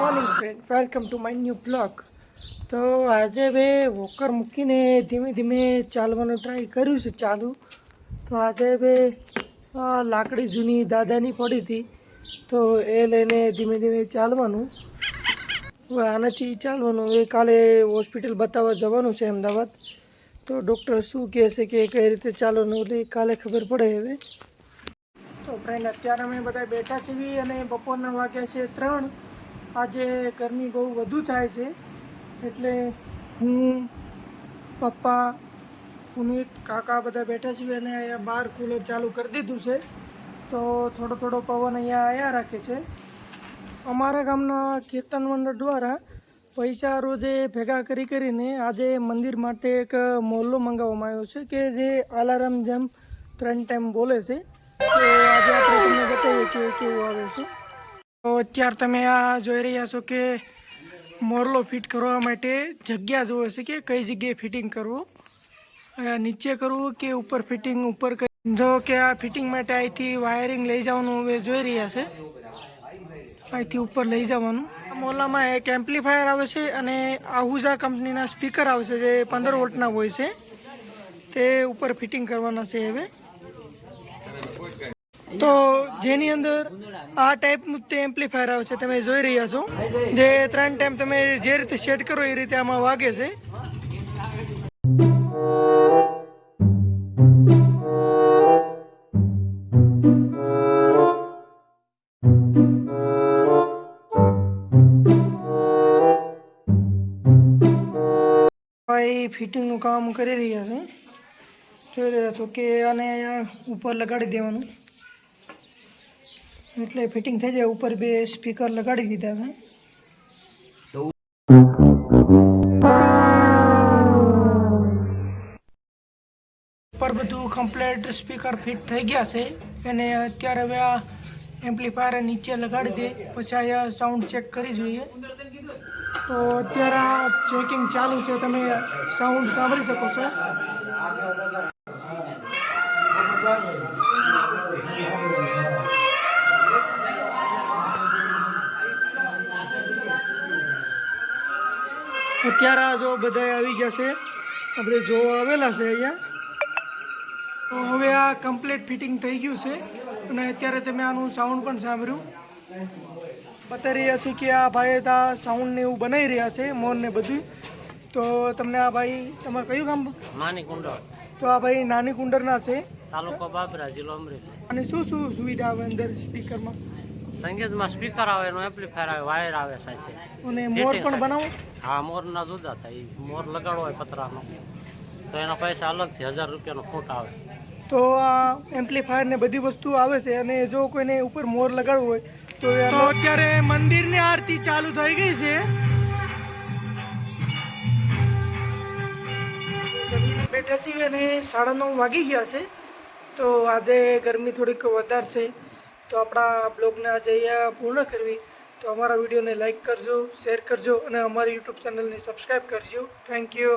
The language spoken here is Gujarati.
Morning friend welcome to my new blog તો આજે મેં વોકર મૂકીને ધીમે ધીમે ચાલવાનું ટ્રાય કર્યું છે ચાલુ. તો આજે મેં લાકડી જૂની દાદાની પડી હતી. તો એ લઈને ધીમે ધીમે ચાલવાનું. હવે આનાથી ચાલવાનું. હવે કાલે હોસ્પિટલ બતાવવા જવાનું છે અમદાવાદ. તો ડૉક્ટર શું કહે છે કે કઈ રીતે ચાલવાનું એટલે કાલે ખબર પડે હવે. ફ્રેન્ડ અત્યારે અમે બધા બેઠા છીએ અને બપોરના વાગ્યા છે ત્રણ. આજે ગરમી બહુ વધુ થાય છે. એટલે હું, પપ્પા, પુનિત, કાકા બધા બેઠા છીએ અને અહીંયા બહાર કુલર ચાલુ કરી દીધું છે. તો થોડો થોડો પવન અહીંયા આવ્યા રાખે છે. અમારા ગામના કીર્તન મંડળ દ્વારા પૈસા રોજે ભેગા કરી કરીને આજે મંદિર માટે એક મોલ્લો મંગાવવામાં આવ્યો છે કે જે આલારામ જેમ ત્રણ ટાઈમ બોલે છે. તો આજે આપણે તમને આવે છે. તો અત્યારે તમે આ જોઈ રહ્યા છો કે મોરલો ફિટ કરવા માટે જગ્યા જોવે છે કે કઈ જગ્યાએ ફિટિંગ કરવું. નીચે કરવું કે ઉપર ફિટિંગ ઉપર જો કે આ ફિટિંગ માટે અહીંથી વાયરિંગ લઈ જવાનું હવે જોઈ રહ્યા છે. અહીંથી ઉપર લઈ જવાનું. મોરલામાં એક એમ્પ્લીફાયર આવે છે અને આહુજા કંપનીના સ્પીકર આવશે જે પંદર વોલ્ટના હોય છે. તે ઉપર ફિટિંગ કરવાના છે હવે. તો જેની અંદર આ ટાઈપનું તે એમ્પ્લીફાયર આવે છે, તમે જોઈ રહ્યા છો. જે ત્રણ ટાઈમ તમે જે રીતે સેટ કરો એ રીતે આમાં વાગે છે. ભાઈ ફિટિંગનું કામ કરી રહ્યા છે. જોઈ રહ્યા છો કે આને ઉપર લગાડી દેવાનું. એટલે ફિટિંગ થઈ જાય, ઉપર બે સ્પીકર લગાડી દીધા મેં. ઉપર બધું કમ્પ્લીટ સ્પીકર ફિટ થઈ ગયા છે. અને અત્યારે હવે આ એમ્પ્લીફાયર નીચે લગાડી દે, પછી અહીંયા સાઉન્ડ ચેક કરી જોઈએ. તો અત્યારે આ ચેકિંગ ચાલુ છે, તમે સાઉન્ડ સાંભળી શકો છો. અત્યારે આ જો બધા આવી ગયા છે આપણે જોવા આવેલા છે અહીંયા. તો હવે આ કમ્પ્લીટ ફિટિંગ થઈ ગયું છે. અને અત્યારે તમે આનું સાઉન્ડ પણ સાંભળ્યું. બતાવી રહ્યા છે કે આ ભાઈ આ સાઉન્ડ ને એવું બનાવી રહ્યા છે મોન ને બધું તો તમને આ ભાઈ તમારે કયું કામ નાની કુંડળ તો આ ભાઈ નાની કુંડરના છે. તાલુકો બાબરા જિલ્લો અમરેલી. અને શું શું સુવિધા આવે અંદર સ્પીકરમાં સંગીતમાં સ્પીકર આવે એનો એમ્પ્લીફાયર આવે વાયર આવે સાથે. અને મોર પણ બનાવો? હા મોરના જુદા થાય. મોર લગાડવો હોય પતરાનો. તો એના પૈસા અલગથી હજાર રૂપિયાનો ફૂટ આવે. તો આ એમ્પ્લીફાયર ને બધી વસ્તુ આવે છે અને જો કોઈને ઉપર મોર લગાડવો હોય તો એ- તો અત્યારે મંદિરની આરતી ચાલુ થઈ ગઈ છે. બેઠા છીએ અને સાડા નવ વાગી ગયા છે. તો આજે ગરમી થોડીક વધારે છે તો આપણા બ્લોગને આજે અહીંયા પૂર્ણ કરવી. તો અમારા વિડીયોને લાઈક કરજો, શેર કરજો અને અમારી યુટ્યુબ ચેનલને સબસ્ક્રાઈબ કરજો. Thank you